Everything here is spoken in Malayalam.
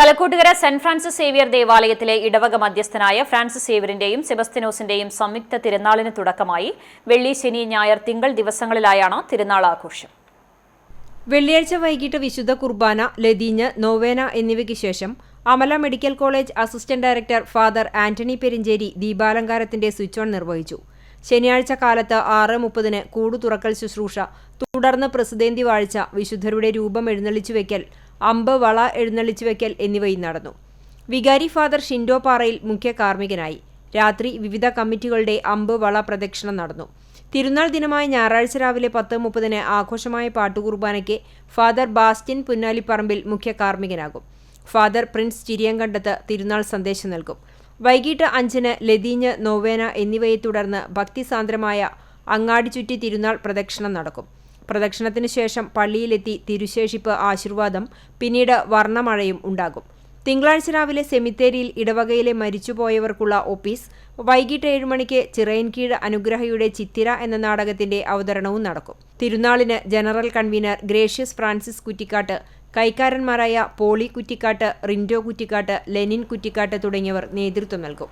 തലക്കൂട്ടുകര സെന്റ് ഫ്രാൻസിസ് സേവിയർ ദേവാലയത്തിലെ ഇടവക മധ്യസ്ഥനായ ഫ്രാൻസിസ് സേവിയറിന്റെയും സെബസ്തിനോസിന്റെയും സംയുക്ത തിരുനാളിന് തുടക്കമായി വെള്ളി ശനി ഞായർ തിങ്കൾ ദിവസങ്ങളിലായാണ് തിരുനാൾ ആഘോഷം. വെള്ളിയാഴ്ച വൈകിട്ട് വിശുദ്ധ കുർബാന ലതീഞ്ഞ് നോവേന എന്നിവയ്ക്ക് ശേഷം Amala medical college assistant director father Antony Perincherry ദീപാലങ്കാരത്തിന്റെ switch on നിർവഹിച്ചു. ശനിയാഴ്ച കാലത്ത് ആറ് മുപ്പതിന് കൂടു തുറക്കൽ ശുശ്രൂഷ തുടർന്ന് പ്രസിദ്ധേന്തി വാഴ്ച വിശുദ്ധരുടെ രൂപം എഴുന്നള്ളിച്ചു വെക്കൽ അമ്പ് വള എഴുന്നള്ളിച്ചു വയ്ക്കൽ എന്നിവയും നടന്നു. വികാരി ഫാദർ ഷിൻഡോ പാറയിൽ മുഖ്യ കാർമ്മികനായി. രാത്രി വിവിധ കമ്മിറ്റികളുടെ അമ്പ് വള പ്രദക്ഷിണം നടന്നു. തിരുനാൾ ദിനമായ ഞായറാഴ്ച രാവിലെ പത്ത് മുപ്പതിന് ആഘോഷമായ പാട്ടുകുർബാനയ്ക്ക് ഫാദർ ബാസ്റ്റിൻ പുന്നാലിപ്പറമ്പിൽ മുഖ്യ കാർമ്മികനാകും. ഫാദർ പ്രിൻസ് ചിരിയങ്കണ്ടത്ത് തിരുനാൾ സന്ദേശം നൽകും. വൈകിട്ട് അഞ്ചിന് ലതീഞ്ഞ് നോവേന എന്നിവയെ തുടർന്ന് ഭക്തിസാന്ദ്രമായ അങ്ങാടി ചുറ്റി തിരുനാൾ പ്രദക്ഷിണം നടക്കും. പ്രദക്ഷിണത്തിന് ശേഷം പള്ളിയിലെത്തി തിരുശേഷിപ്പ് ആശീർവാദം പിന്നീട് വർണമഴയും ഉണ്ടാകും. തിങ്കളാഴ്ച രാവിലെ സെമിത്തേരിയിൽ ഇടവകയിലെ മരിച്ചുപോയവർക്കുള്ള ഓഫീസ് വൈകിട്ട് ഏഴ് മണിക്ക് ചിറയൻകീഴ് അനുഗ്രഹയുടെ ചിത്തിര എന്ന നാടകത്തിന്റെ അവതരണവും നടക്കും. തിരുനാളിന് general convener Gracious Francis Kuttikkattu കൈക്കാരന്മാരായ Poly കുറ്റിക്കാട്ട് റിൻഡോ കുറ്റിക്കാട്ട് ലെനിൻ കുറ്റിക്കാട്ട് തുടങ്ങിയവർ നേതൃത്വം നൽകും.